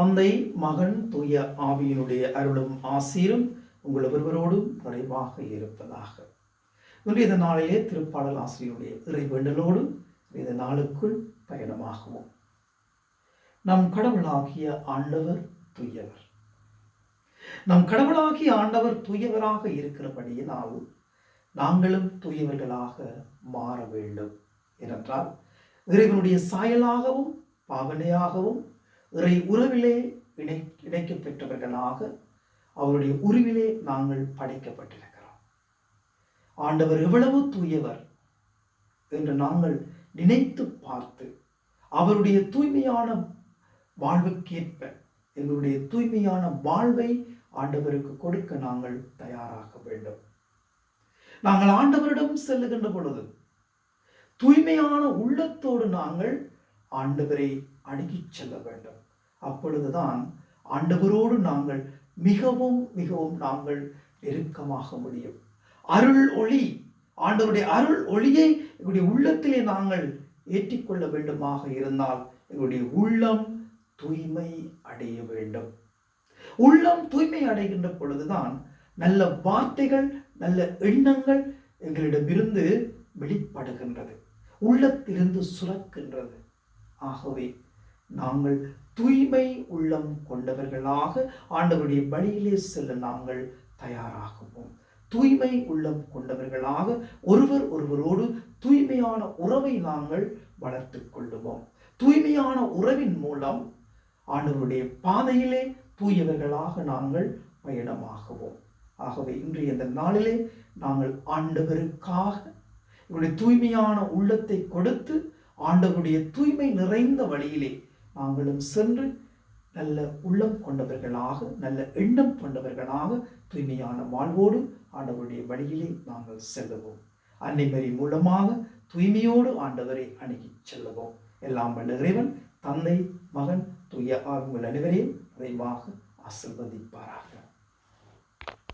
தந்தை மகன் தூய ஆவியினுடைய அருளும் ஆசீரும் உங்கள் ஒருவரோடும் நிறைவாக இருப்பதாக. இன்று இந்த நாளிலே திருப்பாடல் ஆசிரியருடைய இறைவேண்டலோடு இந்த நாளுக்குள் பயணமாகுவோம். நம் கடவுளாகிய ஆண்டவர் தூயவர். நம் கடவுளாகிய ஆண்டவர் தூயவராக இருக்கிறபடியினால் நாங்களும் தூயவர்களாக மாற வேண்டும். ஏனென்றால் இறைவனுடைய சாயலாகவும் பாவனையாகவும் இறை உறவிலே இணை இணைக்கப் பெற்றவர்களாக அவருடைய உருவிலே நாங்கள் படைக்கப்பட்டிருக்கிறோம். ஆண்டவர் எவ்வளவு தூயவர் என்று நாங்கள் நினைத்து பார்த்து அவருடைய தூய்மையான வாழ்வுக்கேற்ப எங்களுடைய தூய்மையான வாழ்வை ஆண்டவருக்கு கொடுக்க நாங்கள் தயாராக வேண்டும். நாங்கள் ஆண்டவரிடம் செல்லுகின்ற பொழுது தூய்மையான உள்ளத்தோடு நாங்கள் ஆண்டவரை அணுகிச் செல்ல வேண்டும். அப்பொழுதுதான் ஆண்டவரோடு நாங்கள் மிகவும் மிகவும் நாங்கள் நெருக்கமாக முடியும். அருள் ஒளி ஆண்டவருடைய அருள் ஒளியை எங்களுடைய உள்ளத்திலே நாங்கள் ஏற்றிக்கொள்ள வேண்டுமாக இருந்தால் எங்களுடைய உள்ளம் தூய்மை அடைய வேண்டும். உள்ளம் தூய்மை அடைகின்ற பொழுதுதான் நல்ல வார்த்தைகள் நல்ல எண்ணங்கள் எங்களிடமிருந்து வெளிப்படுகின்றது. உள்ளத்திலிருந்து சுரக்கின்றது. ஆகவே நாங்கள் தூய்மை உள்ளம் கொண்டவர்களாக ஆண்டவருடைய வழியிலே செல்ல நாங்கள் தயாராகுவோம். தூய்மை உள்ளம் கொண்டவர்களாக ஒருவர் ஒருவரோடு தூய்மையான உறவை நாங்கள் வளர்த்து கொள்ளுவோம். தூய்மையான உறவின் மூலம் ஆண்டவருடைய பாதையிலே தூயவர்களாக நாங்கள் பயணமாகுவோம். ஆகவே இன்றைய இந்த நாளிலே நாங்கள் ஆண்டவருக்காக இவருடைய தூய்மையான உள்ளத்தை கொடுத்து ஆண்டவருடைய தூய்மை நிறைந்த வழியிலே நாங்களும் சென்று நல்ல உள்ளம் கொண்டவர்களாக நல்ல எண்ணம் கொண்டவர்களாக தூய்மையான வாழ்வோடு ஆண்டவருடைய வழியிலே நாங்கள் செல்லுவோம். அன்னைமரி மூலமாக தூய்மையோடு ஆண்டவரை அணுகி செல்லுவோம். எல்லாம் வல்ல இறைவன் தந்தை மகன் தூய ஆகுங்கள் அனைவரையும் விரைவாக ஆசிர்வதிப்பாராக.